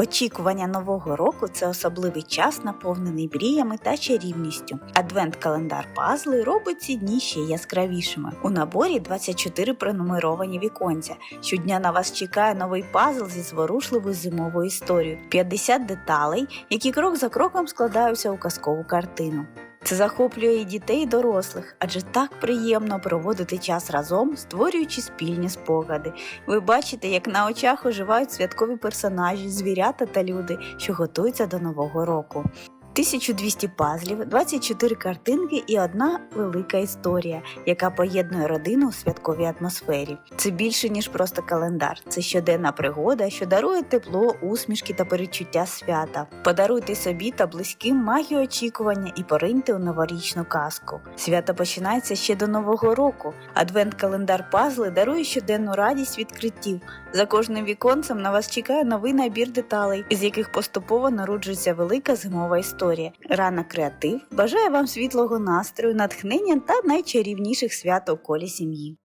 Очікування нового року це особливий час, наповнений мріями та чарівністю. Адвент-календар пазли робить ці дні ще яскравішими. У наборі 24 пронумеровані віконця. Щодня на вас чекає новий пазл зі зворушливою зимовою історією, 50 деталей, які крок за кроком складаються у казкову картину. Це захоплює і дітей, і дорослих, адже так приємно проводити час разом, створюючи спільні спогади. Ви бачите, як на очах оживають святкові персонажі, звірята та люди, що готуються до нового року. 1200 пазлів, 24 картинки і одна велика історія, яка поєднує родину у святковій атмосфері. Це більше ніж просто календар. Це щоденна пригода, що дарує тепло, усмішки та перечуття свята. Подаруйте собі та близьким магію очікування і пориньте у новорічну казку. Свято починається ще до нового року. Адвент-календар пазли дарує щоденну радість відкриттів. За кожним віконцем на вас чекає новий набір деталей, із яких поступово народжується велика зимова історія. Рана креатив бажає вам світлого настрою, натхнення та найчарівніших свят у колі сім'ї.